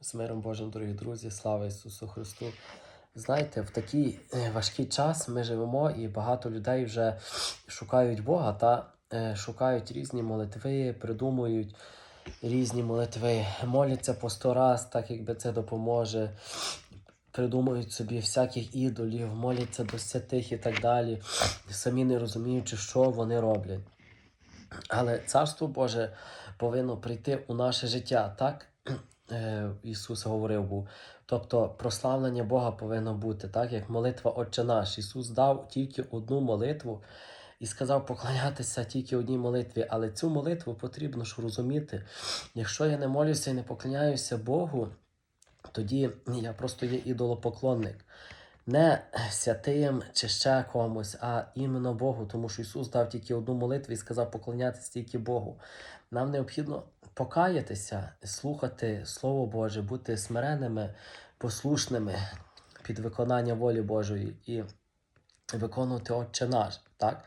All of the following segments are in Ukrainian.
З миром Божим, дорогі друзі, слава Ісусу Христу. Знаєте, в такий е, важкий час ми живемо, і багато людей вже шукають Бога та е, шукають різні молитви, придумують різні молитви, моляться по сто раз, так якби це допоможе. Придумують собі всяких ідолів, моляться до святих і так далі, самі не розуміючи, що вони роблять. Але Царство Боже повинно прийти у наше життя, так? Е, Ісус говорив був. Тобто прославлення Бога повинно бути, так як молитва Отче наш. Ісус дав тільки одну молитву і сказав поклонятися тільки одній молитві. Але цю молитву потрібно ж розуміти. Якщо я не молюся і не поклоняюся Богу, тоді я просто є ідолопоклонник. Не святим чи ще комусь, а іменно Богу, тому що Ісус дав тільки одну молитву і сказав поклонятися тільки Богу. Нам необхідно покаятися, слухати Слово Боже, бути смиренними, послушними під виконання волі Божої і виконувати Отче наш. Так?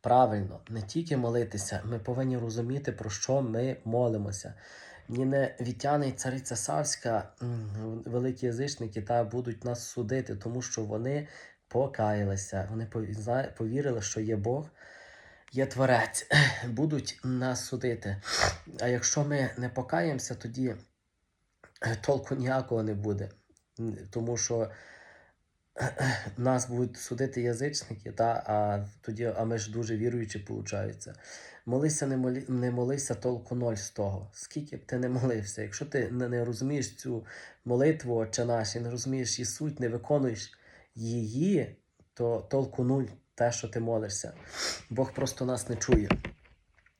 Правильно, не тільки молитися, ми повинні розуміти, про що ми молимося. Ні не Вітяни і цариця Савська, великі язичники, та будуть нас судити, тому що вони покаялися, вони повірили, що є Бог, є Творець, будуть нас судити. А якщо ми не покаємося, тоді е, толку ніякого не буде. Тому що нас будуть судити язичники, та, а тоді, а ми ж дуже віруючі, виходить. Молися, не, молі, не молися толку ноль з того. Скільки б ти не молився, якщо ти не, розумієш цю молитву Отче наш, не розумієш її суть, не виконуєш її, то толку нуль те, що ти молишся. Бог просто нас не чує.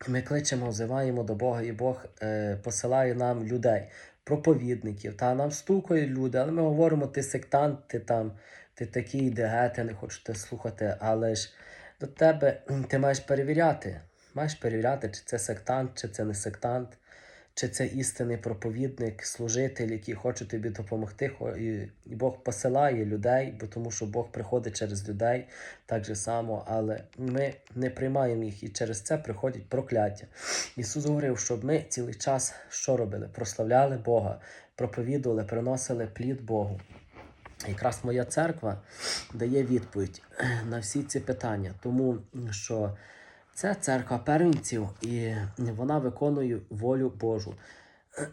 Ми кличемо, взиваємо до Бога, і Бог е, посилає нам людей, проповідників. Та нам стукають люди, але ми говоримо, ти сектант, ти там, ти такий, де гете, не хочете слухати. Але ж до тебе ти маєш перевіряти. Маєш перевіряти, чи це сектант, чи це не сектант, чи це істинний проповідник, служитель, який хоче тобі допомогти. І, Бог посилає людей, бо тому що Бог приходить через людей так же само, але ми не приймаємо їх, і через це приходять прокляття. Ісус говорив, щоб ми цілий час що робили? Прославляли Бога, проповідували, приносили плід Богу. Якраз моя церква дає відповідь на всі ці питання, тому що це церква первенців, і вона виконує волю Божу.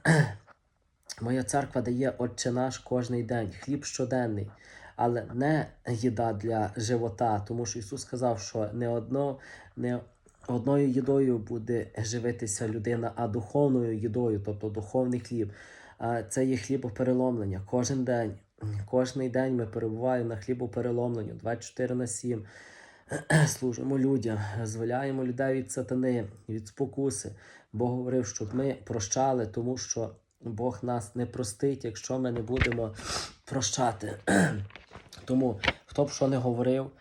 Моя церква дає Отче наш кожний день, хліб щоденний, але не їда для живота, тому що Ісус сказав, що не одно, не одною їдою буде живитися людина, а духовною їдою, тобто духовний хліб. Це є хлібопереломлення кожен день. Кожний день ми перебуваємо на хлібопереломленню 24 на 7. Служимо людям, зволяємо людей від сатани, від спокуси. Бог говорив, щоб ми прощали, тому що Бог нас не простить, якщо ми не будемо прощати. Тому хто б що не говорив,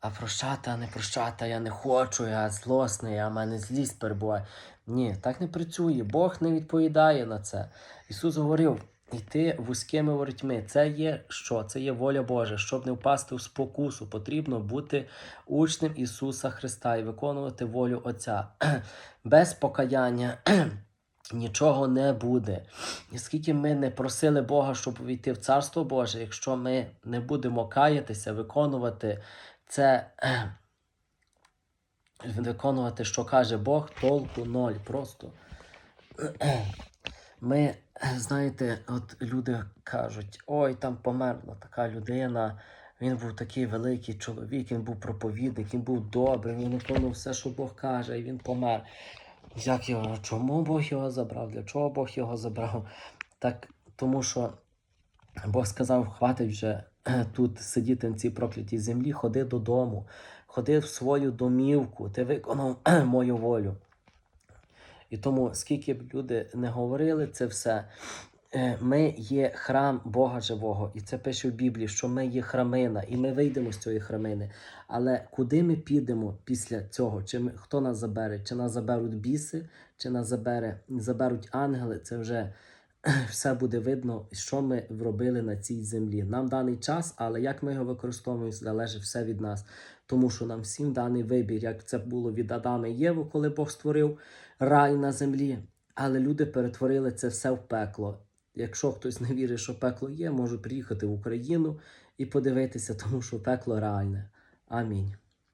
а прощати, а не прощати, я не хочу, я злосний, а в мене злість перебуває. Ні, так не працює. Бог не відповідає на це. Ісус говорив. Йти вузькими воротьми. Це є що? Це є воля Божа. Щоб не впасти в спокусу, потрібно бути учнем Ісуса Христа і виконувати волю Отця. Без покаяння нічого не буде. І скільки ми не просили Бога, щоб увійти в Царство Боже, якщо ми не будемо каятися, виконувати це, виконувати, що каже Бог, толку ноль. Просто. Ми, знаєте, от люди кажуть, ой, там померла така людина. Він був такий великий чоловік, він був проповідник, він був добрий, він виконував все, що Бог каже, і він помер. Як його, чому Бог його забрав? Для чого Бог його забрав? Так, тому що Бог сказав, хватить вже тут сидіти на цій проклятій землі, ходи додому, ходи в свою домівку, ти виконав мою волю. І тому, скільки б люди не говорили це все, е, ми є храм Бога живого, і це пише в Біблії, що ми є храмина, і ми вийдемо з цієї храмини. Але куди ми підемо після цього? Чи ми, хто нас забере? Чи нас заберуть біси, чи нас забере, заберуть ангели? Це вже все буде видно, що ми вробили на цій землі. Нам даний час, але як ми його використовуємо, залежить все від нас. Тому що нам всім даний вибір, як це було від Адама і Єви, коли Бог створив рай на землі. Але люди перетворили це все в пекло. Якщо хтось не вірить, що пекло є, може приїхати в Україну і подивитися, тому що пекло реальне. Амінь.